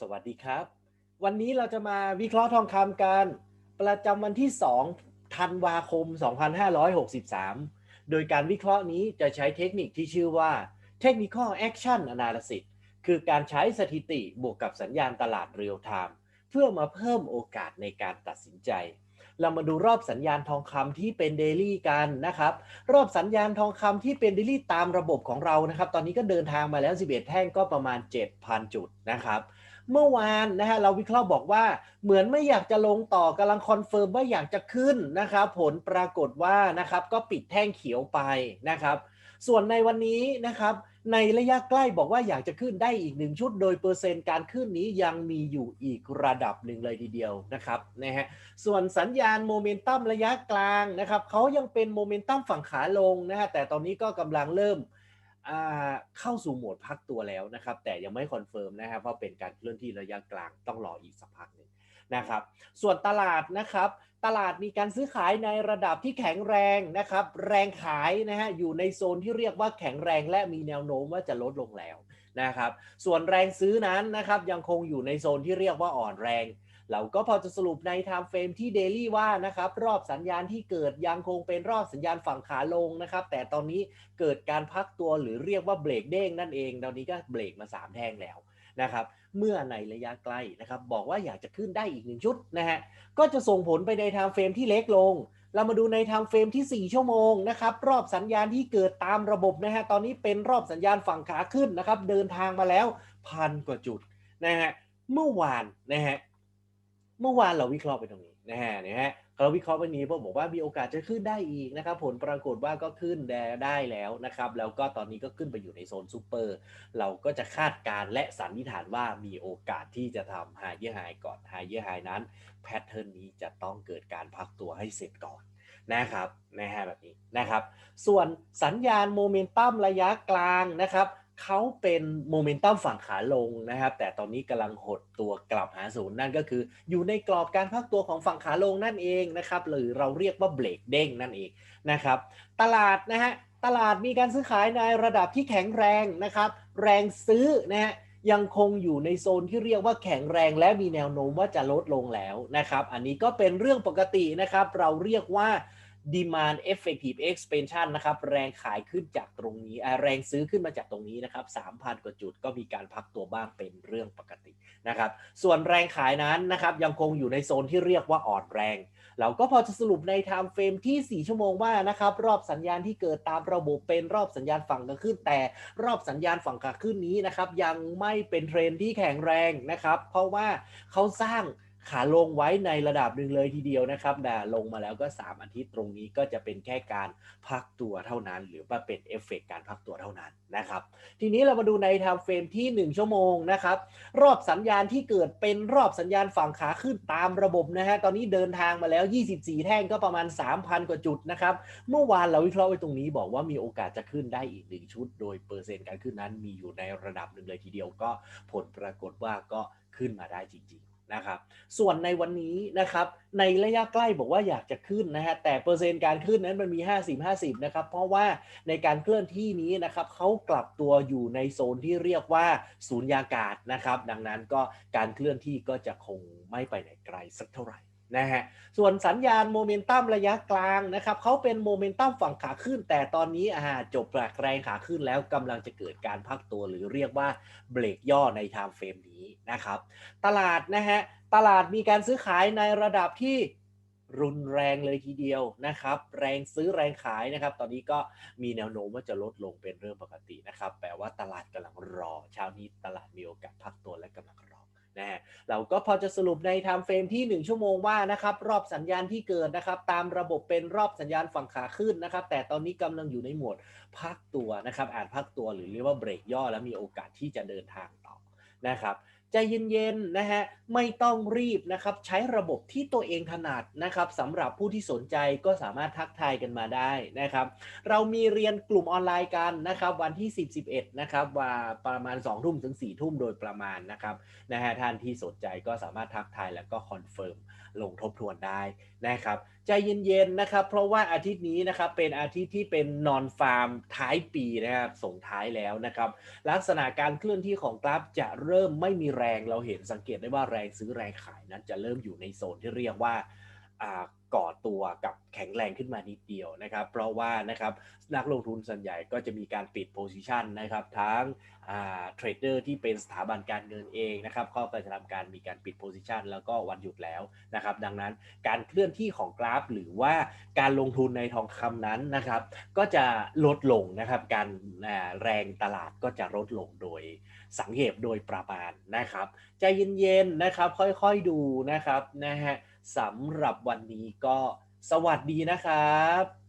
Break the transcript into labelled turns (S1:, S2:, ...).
S1: สวัสดีครับ วันนี้เราจะมาวิเคราะห์ทองคำกัน ประจำวันที่ 2 ธันวาคม 2563 โดยการวิเคราะห์นี้จะใช้เทคนิคที่ชื่อว่า Technical Action Analysis คือการใช้สถิติบวกกับสัญญาณตลาดเรียลไทม์เพื่อมาเพิ่มโอกาสในการตัดสินใจ เรามาดูรอบสัญญาณทองคำที่เป็นเดลี่กันนะครับ รอบสัญญาณทองคำที่เป็นเดลี่ตามระบบของเรานะครับ ตอนนี้ก็เดินทางมาแล้ว 11 แท่งก็ประมาณ 7,000 จุดนะครับ เมื่อวานนะฮะเราวิเคราะห์บอกว่าเหมือนไม่อยากจะลงต่อกำลังคอนเฟิร์มว่าอยากจะขึ้นนะครับผลปรากฏว่านะครับก็ปิดแท่งเขียวไปนะครับ ส่วนในวันนี้นะครับในระยะใกล้บอกว่าอยากจะขึ้นได้อีกหนึ่งชุด โดยเปอร์เซ็นต์การขึ้นนี้ยังมีอยู่อีกระดับหนึ่งเลยทีเดียวนะครับนะฮะส่วนสัญญาณโมเมนตัมระยะกลางนะครับเขายังเป็นโมเมนตัมฝั่งขาลงนะฮะแต่ตอนนี้ก็กำลังเริ่ม เข้าสู่โหมดพักตัวแล้วนะครับ แต่ยังไม่คอนเฟิร์มนะครับว่าเป็นการเคลื่อนที่ระยะกลางต้องรออีกสักพักหนึ่งนะครับ ส่วนตลาดนะครับ ตลาดมีการซื้อขายในระดับที่แข็งแรงนะครับ แรงขายนะฮะอยู่ในโซนที่เรียกว่าแข็งแรงและมีแนวโน้มว่าจะลดลงแล้วนะครับ ส่วนแรงซื้อนั้นนะครับยังคงอยู่ในโซนที่เรียกว่าอ่อนแรง เราก็พอจะสรุปใน time frame ที่ daily ว่านะครับรอบสัญญาณที่เกิดยังคงเป็นรอบสัญญาณฝั่งขาลงนะครับ แต่ตอนนี้เกิดการพักตัวหรือเรียกว่าเบรกเด้งนั่นเอง ตอนนี้ก็เบรกมา 3 แท่งแล้วนะครับเมื่อในระยะใกล้นะครับบอกว่าอยากจะขึ้นได้อีกหนึ่งชุดนะฮะก็จะส่งผลไปใน time frame ที่เล็กลง เรามาดูใน time frame ที่ 4 ชั่วโมงนะครับรอบสัญญาณที่เกิดตามระบบนะฮะตอนนี้เป็นรอบสัญญาณฝั่งขาขึ้นนะครับเดินทางมาแล้วพันกว่าจุดนะฮะเมื่อวานนะฮะ เมื่อวานเราวิเคราะห์ไปตรงนี้นะฮะนะฮะเราวิเคราะห์วันนี้เพราะบอกว่ามีโอกาสจะขึ้นได้อีกนะครับ ผลปรากฏว่าก็ขึ้นได้แล้วนะครับ แล้วก็ตอนนี้ก็ขึ้นไปอยู่ในโซนซูเปอร์ เราก็จะคาดการณ์และสันนิษฐานว่ามีโอกาสที่จะทำไฮเยอร์ไฮก่อนไฮเยอร์ไฮนั้นแพทเทิร์นนี้จะต้องเกิดการพักตัวให้เสร็จก่อนนะครับนะฮะแบบนี้นะครับ ส่วนสัญญาณโมเมนตัมระยะกลางนะครับ เขาเป็นโมเมนตัมฝั่งขาลงนะครับ แต่ตอนนี้กำลังหดตัวกลับหาศูนย์นั่นก็คือ อยู่ในกรอบการพักตัวของฝั่งขาลงนั่นเองนะครับหรือเราเรียกว่าเบรกเด้งนั่นเองนะครับ ตลาดนะฮะตลาดมีการซื้อขายในระดับที่แข็งแรงนะครับ แรงซื้อนะฮะยังคงอยู่ในโซนที่เรียกว่าแข็งแรงและมีแนวโน้มว่าจะลดลงแล้วนะครับ อันนี้ก็เป็นเรื่องปกตินะครับ เราเรียกว่า demand effective expansion นะครับแรงขายขึ้นจากตรงนี้แรงซื้อขึ้นมาจากตรงนี้นะครับ 3,000 กว่าจุดก็มีการพักตัวบ้างเป็นเรื่องปกตินะครับ ส่วนแรงขายนั้นนะครับยังคงอยู่ในโซนที่เรียกว่าอ่อนแรง เราก็พอจะสรุปใน time frame ที่ 4 ชั่วโมงว่านะครับรอบสัญญาณที่เกิดตามระบบเป็นรอบสัญญาณฝั่งขาขึ้น แต่รอบสัญญาณฝั่งขาขึ้นนี้นะครับยังไม่เป็นเทรนที่แข็งแรงนะครับ เพราะว่าเขาสร้าง ขาลงไว้ในระดับหนึ่งเลยทีเดียวนะครับแต่ลงมาแล้วก็ 3 อาทิตย์ตรงนี้ก็จะเป็นแค่การพักตัวเท่านั้น หรือว่าเป็นเอฟเฟกการพักตัวเท่านั้นนะครับ ทีนี้เรามาดูใน time frame ที่ 1 ชั่วโมงนะครับ รอบสัญญาณที่เกิดเป็นรอบสัญญาณฝั่งขาขึ้นตามระบบนะฮะ ตอนนี้เดินทางมาแล้ว 24 แท่งก็ประมาณ 3,000 กว่าจุดนะครับ เมื่อวานเราวิเคราะห์ไว้ตรงนี้บอกว่ามีโอกาสจะขึ้นได้อีกหนึ่งชุด โดยเปอร์เซ็นต์การขึ้นนั้นมีอยู่ในระดับหนึ่งเลยทีเดียวก็ผลปรากฏว่าก็ขึ้นมาได้จริง นะครับ ส่วนในวันนี้นะครับ ในระยะใกล้บอกว่าอยากจะขึ้นนะฮะ แต่เปอร์เซ็นต์การขึ้นนั้นมันมี 50-50 นะครับ เพราะว่าในการเคลื่อนที่นี้นะครับเขากลับตัวอยู่ในโซนที่เรียกว่าศูนยากาศนะครับ ดังนั้นก็การเคลื่อนที่ก็จะคงไม่ไปไหนไกลสักเท่าไหร่ นะฮะส่วนสัญญาณโมเมนตัมระยะกลางนะครับเขาเป็นโมเมนตัมฝั่งขาขึ้น แต่ตอนนี้อ่าจบแรงแรงขาขึ้นแล้วกำลังจะเกิดการพักตัวหรือเรียกว่าเบรกย่อในไทม์เฟรมนี้นะครับ ตลาดนะฮะตลาดมีการซื้อขายในระดับที่รุนแรงเลยทีเดียวนะครับ แรงซื้อแรงขายนะครับ ตอนนี้ก็มีแนวโน้มว่าจะลดลงเป็นเรื่องปกตินะครับ แปลว่าตลาดกำลังรอ เช้านี้ตลาดมีโอกาสพักตัวและกำลังร นะเราก็พอจะสรุปใน time frame ที่ 1 ชั่วโมงว่านะครับรอบสัญญาณที่เกิดนะครับ ตามระบบเป็นรอบสัญญาณฝั่งขาขึ้นนะครับ แต่ตอนนี้กำลังอยู่ในโหมดพักตัวนะครับอ่านพักตัวหรือเรียกว่าเบรกย่อแล้วมีโอกาสที่จะเดินทางต่อนะครับ ใจเย็นๆนะฮะไม่ต้องรีบนะครับใช้ระบบที่ตัวเองถนัดนะครับสำหรับผู้ที่สนใจก็สามารถทักทายกันมาได้นะครับ เรามีเรียนกลุ่มออนไลน์กันนะครับวันที่ 10 11นะครับว่าประมาณ2ทุ่มถึง4ทุ่มโดยประมาณนะครับนะฮะท่านที่สนใจก็สามารถทักทายแล้วก็คอนเฟิร์มลงทบทวนได้นะครับใจใจเย็นๆนะครับ เพราะว่าอาทิตย์นี้นะครับเป็นอาทิตย์ที่เป็นนอนฟาร์มท้ายปีนะครับส่งท้ายแล้วนะครับ ลักษณะการเคลื่อนที่ของกราฟจะเริ่มไม่มีแรงเราเห็นสังเกตได้ว่าแรงซื้อแรงขายนั้นจะเริ่มอยู่ในโซนที่เรียกว่า ก่อตัวกับแข็งแรงขึ้นมานิดเดียวนะครับ เพราะว่านะครับนักลงทุนส่วนใหญ่ก็จะมีการปิดโพซิชันนะครับทั้งเทรดเดอร์ที่เป็นสถาบันการเงินเองนะครับก็จะทำการมีการปิดโพซิชันแล้วก็วันหยุดแล้วนะครับ ดังนั้นการเคลื่อนที่ของกราฟ หรือว่าการลงทุนในทองคำนั้นนะครับ ก็จะลดลงนะครับการแรงตลาดก็จะลดลงโดยสังเกตโดยประมาณนะครับใจเย็นๆนะครับค่อยๆดูนะครับนะฮะ สำหรับวันนี้ก็สวัสดีนะครับ